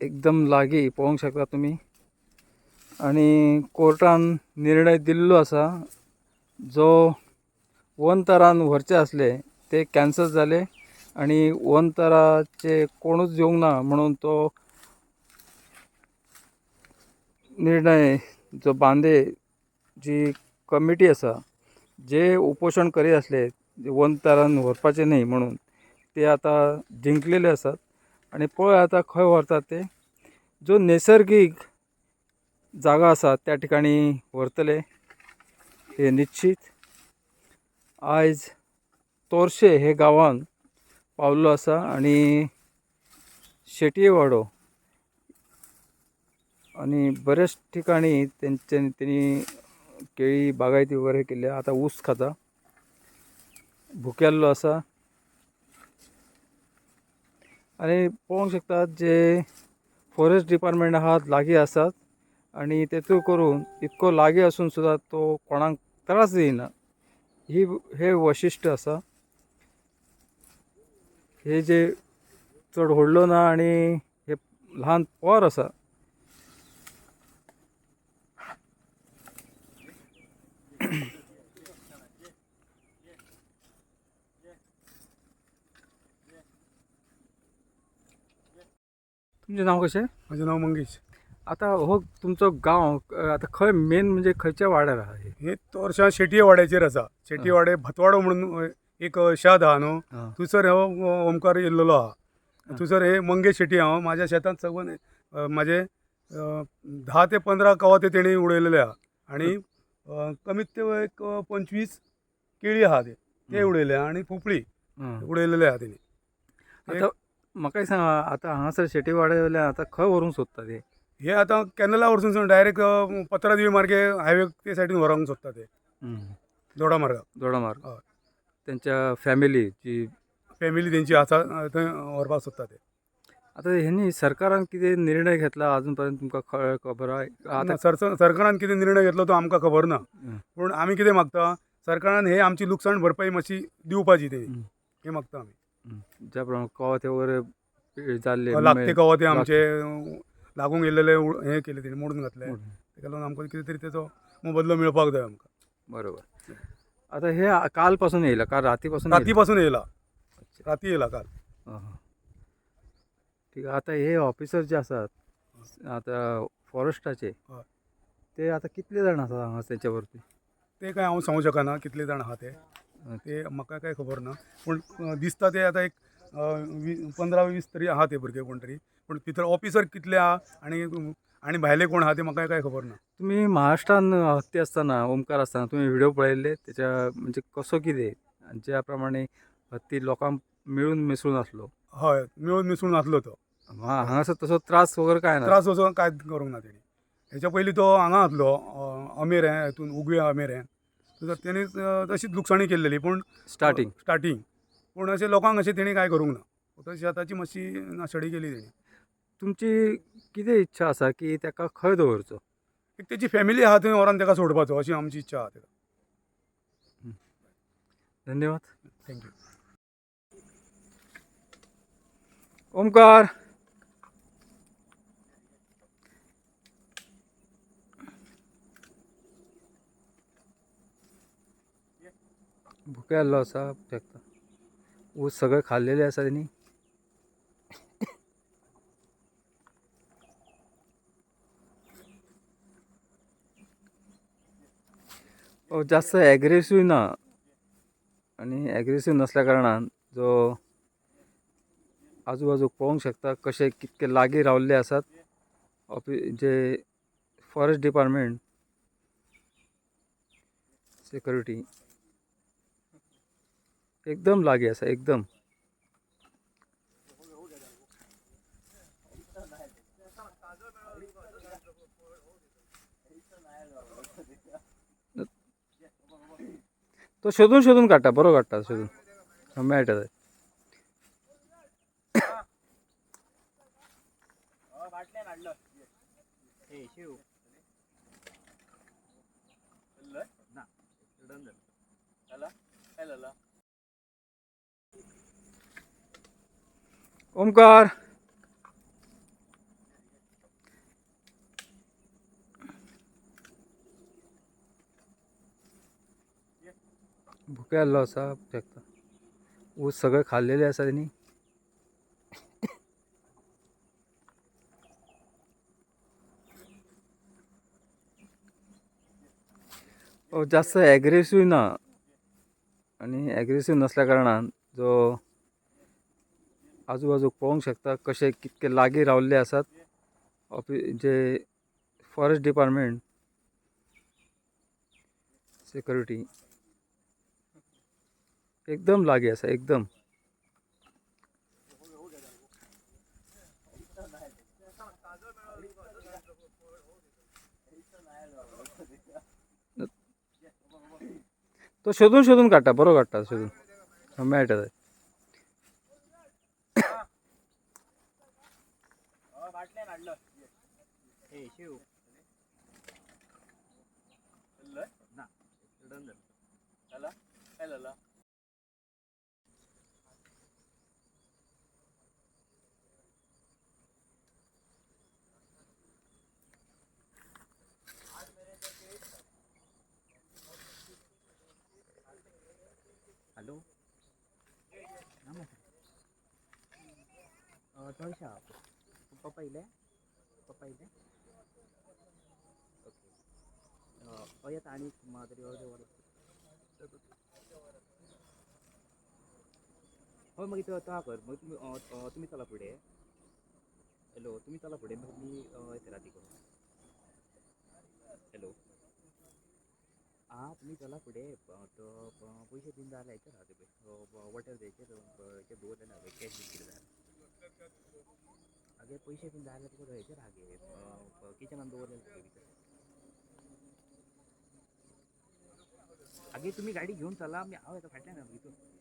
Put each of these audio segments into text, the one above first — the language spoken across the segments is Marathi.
एकदम लागी पळोवंक शकता तुमी आनी कोर्टान निर्णय दिल्लो आसा जो वनतरान व्हरचे आसले ते कॅन्सल झाले. आनी वनतराचे कोणूच येवंक ना म्हणून तो निर्णय जो बांदे जी कमिटी आसा जे उपोशण करीत आसले वन तरान व्हरपाचें न्ही म्हणून ते आतां जिंकलेले आसात आणि पळय आतां खंय व्हरतात ते? जो नैसर्गीक जागा आसा त्या ठिकाणी व्हरतले हे निश्चित. आयज तोरशे हे गांवांत पावल्लो आसा आणि शेटये वाडो. आणि बऱ्याच ठिकाणी त्यांच्या तेणी केळी बागायती वगैरे केल्या आता ऊस खाता भुकेल्लो आसा आणि पळोवंक शकतात जे फॉरेस्ट डिपार्टमेंट आहात लागीं आसात आणि तेतूं करून इतको लागीं आसून सुद्दां तो कोणाक त्रास दिना ही हे वैशिश्ट आसा हे जे चड व्हडलो ना आणि हे ल्हान पोर आसा तुमचें नांव कशें म्हजें नांव मंगेश. आतां हो तुमचो गांव आतां खंय मेन म्हणजे खंयच्या वाड्यार आहा? हे हे तोरशा शेटये वाड्याचेर आसा शेटये वाडे भतवाडो म्हणून एक शेत आहा न्हू. थंयसर हो ओमकार येयल्लो आहा थंयसर हे मंगेश शेट्टी हांव म्हाज्या शेतांत सगून अ, म्हाजे धा ते पंदरा कवा ते तेणी उडयलेले आहा आनी अ, कमीत ते एक पंचवीस केळी आहा ते. ते हं. उडयले आहा आनी पोपळी आं. उडयलेले आहा तेणी. आतां म्हाका एक सांगा आतां हांगासर शेटी वाड्या वयल्यान आतां खंय व्हरूंक सोदता ते हे आतां कॅनला वरसून डायरेक्ट पत्रादेवी मार्गे हायवे ते सायडीन व्हरोंक सोदता ते दोडा मार्गाक दोडा मार्ग. हय. त्यांच्या फॅमिली जी फॅमिली तेंची आसा थंय व्हरपाक सोदता ते आतां हेनी सरकारान कितें निर्णय घेतला? अजून पर्यंत तुमकां ख- खबर आहा? आतां आतां सर सरकारान कितें निर्णय घेतलो तो आमकां खबर ना. हं. पूण आमी कितें मागता? सरकारान हे आमची लुकसाण भरपाई मातशी दिवपाची हं. हे मागता आमी ज्या प्रमाणे कवाथे वगैरे जाल्ले लागते कवा ते आमचे. लागूंक येयलेले उ- हे केले तेणी मोडून घातले. तेका लागून आमकां कितें तरी तेचो मोबदलो मेळपाक जाय आमकां. बरोबर. आता हे काल पासून येयला काल राती पासून राती पासून येयला. राती येयला काल. ठीक आहे आता हे ऑफिसर जे आसात आता फॉरेस्टाचे. ते आता कितले जाण आसात हांगा तेच्या वरती ते काय हांव सांगूं शकना कितले जाण आहा ते. ते म्हाका काय खबर ना? पूण दिसता ते आतां एक पंदरा वीस तरी आहा ते भुरगे कोण तरी पूण भितर ऑफिसर कितले आहा आनी आनी भायले कोण आहा ते म्हाका काय खबर ना? तुम्ही महाराष्ट्रान हत्ती असताना ओमकार असताना तुम्ही व्हिडिओ पळयल्ले त्याच्या म्हणजे कसो कितें ज्या प्रमाणे हत्ती लोकांक मिळून मिसळून असलो. हय मेळून मिसळून नासलो तो. हा हांगासर तसो त्रास वगैरे काय ना त्रास असो कांयच करूंक ना तेणी हेच्या पयलीं तो हांगा आसलो अ, अमेर हे हितून उगव्या अमेर हे तर तेणी तशीच लुकसाणी केल्लेली पूण स्टार्टिंग स्टार्टींग पूण अशें लोकांक अशें तेणी कांय करूंक ना. फक्त शेताची मातशी नाशाडी केली तेणी तुमची कितें इच्छा आसा की ताका खंय दवरचो एक तेची फॅमिली आहा थंय व्हरोन ताका सोडपाचो अशी आमची इच्छा आहा तेका धन्यवाद. थँक्यू ओमकार. भुकेल्लो आसा शकता ऊस सगळे खाल्लेले आसा तेणी जास्त ॲग्रेसिव्ह ना. आणि ॲग्रेसिव्ह नसल्या कारणान जो आजूबाजूक पळोवंक शकता कशे कितके लागीं रावल्ले आसात ऑफि जे फॉरेस्ट डिपार्टमेंट सिक्युरिटी एकदम लागीं आसा एकदम। तो शोधून शोधून काडटा बरो काडटा शोधून। हा, मेळटा ओमकार. भुक्याला असा शकता ऊस सगळं खाल्लेले असा त्यांनी. जास्त ॲग्रेसिव्ह ना. आणि ॲग्रेसिव्ह नसल्या कारणान जो आजूबाजूक पळोवंक शकता कशे कितके लागीं रावल्ले आसात ऑफि जे फॉरेस्ट डिपार्टमेंट सिक्युरिटी एकदम लागीं आसा एकदम. तो शोधून शोधून काडटा बरो काडटा शोधून. मेळटा थंय हॅलो थंयशा पप्पा इले पप्पा इले ओके हय येता आनी म्हाका तरी अर्दे वर हय मागीर तो तो कर. मागीर तुमी तुम्ही तुमी चला फुडें हॅलो तुमी चला फुडें मागीर मी येते येता राती करून हॅलो आं तुमी चला फुडें पैसे तो प- पयशे राहते हेचेर वॉटर हेचेर दोन दवरलेले कॅश बी कितें अगे पैसे पण जायला जाय जाल्यार तुका हेचेर आहा किचनान दवरलेले भितर आगे तुम्ही गाडी घेऊन चला मी हांव येता फाटल्यान येता भितून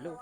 हॅलो